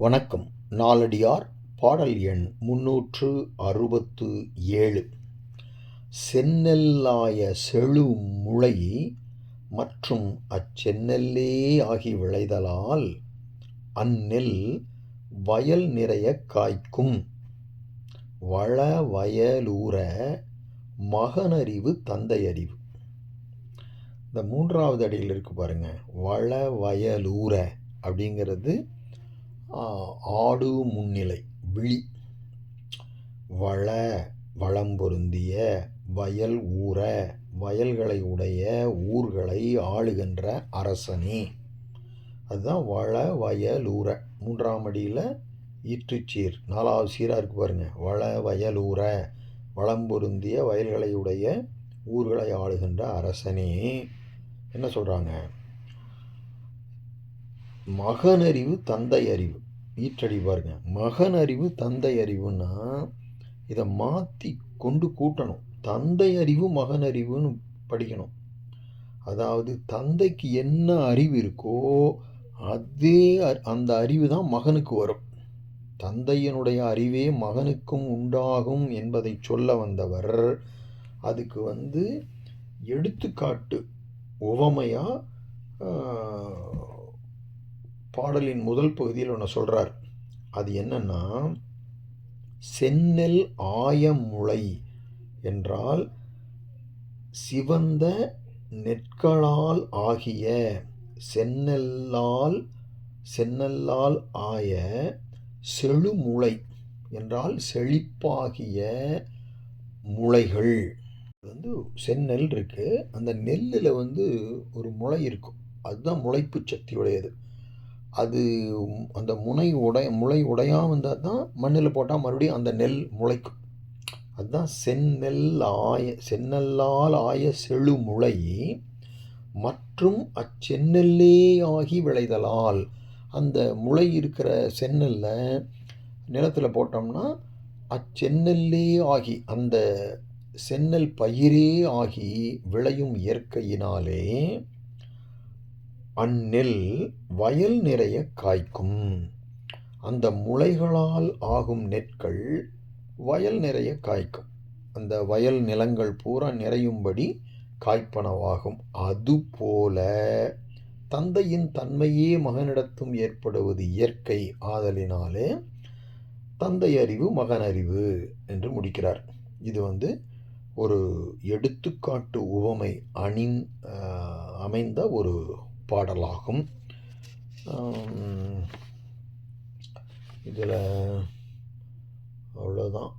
வணக்கம். நாலடியார் பாடல் எண் முன்னூற்று அறுபத்து ஏழு. செந்நெல்லாய செழு முளை மற்றும் அச்செந்நெல்லே ஆகி விளைதலால் அந்நெல் வயல் நிறைய காய்க்கும். வள வயலூர மகனறிவு தந்தையறிவு. இந்த மூன்றாவது அடியில் இருக்கு பாருங்க. வள வயலூர அப்படிங்கிறது ஆடு முன்னிலை விழி. வள வளம் பொருந்திய வயல் ஊர வயல்களை உடைய ஊர்களை ஆளுகின்ற அரசனே. அதுதான் வள வயல் ஊற. மூன்றாம் அடியில் ஈற்றுச்சீர் நாலாவது சீராக இருக்கு பாருங்க. வள வயலூர வளம் பொருந்திய வயல்களை உடைய ஊர்களை ஆளுகின்ற அரசனே. என்ன சொல்கிறாங்க மகனறிவு தந்தை அறிவு ஈற்றடி பாருங்க. அறிவு தந்தை அறிவுன்னா இதை மாற்றி கொண்டு கூட்டணும். தந்தை அறிவு மகன் அறிவுன்னு படிக்கணும். அதாவது தந்தைக்கு என்ன அறிவு இருக்கோ அதே அ- அந்த அறிவு தான் மகனுக்கு வரும். தந்தையினுடைய அறிவே மகனுக்கும் உண்டாகும் என்பதை சொல்ல வந்தவர் அதுக்கு வந்து எடுத்துக்காட்டு உவமையாக பாடலின் முதல் பகுதியில் ஒன்று சொல்கிறார் அது என்னன்னா செந்நெல் ஆயமுளை என்றால் சிவந்த நெற்களால் ஆகிய செந்நெல்லால் செந்நெல்லால் ஆய செழுமுளை என்றால் செழிப்பாகிய முளைகள் வந்து செந்நெல் இருக்குது அந்த நெல்லில் வந்து ஒரு முளை இருக்கும். அதுதான் முளைப்பு சக்தி உடையது அது அந்த முனை உடை முளை உடையாமல் இருந்தால் தான் மண்ணில் போட்டால் மறுபடியும் அந்த நெல் முளைக்கும். அதுதான் செந்நெல் ஆய செந்நெல்லால் ஆய செழு முளை மற்றும் அச்செந்நெல்லே ஆகி விளைதலால் அந்த முளை இருக்கிற செந்நெல்ல நிலத்தில் போட்டோம்னா அச்செந்நெல்லே ஆகி அந்த செந்நெல் பயிரே ஆகி விளையும் இயற்கையினாலே அந்நெல் வயல் நிறைய காய்க்கும். அந்த முளைகளால் ஆகும் நெற்கள் வயல் நிறைய காய்க்கும். அந்த வயல் நிலங்கள் பூரா நிறையும்படி காய்ப்பனவாகும். அதுபோல தந்தையின் தன்மையே மகனிடத்தும் ஏற்படுவது இயற்கை ஆதலினாலே தந்தை அறிவு மகன் அறிவு என்று முடிக்கிறார். இது வந்து ஒரு எடுத்துக்காட்டு உவமை அணி அமைந்த ஒரு பாடலாகும். இதில் அவ்வளோதான்.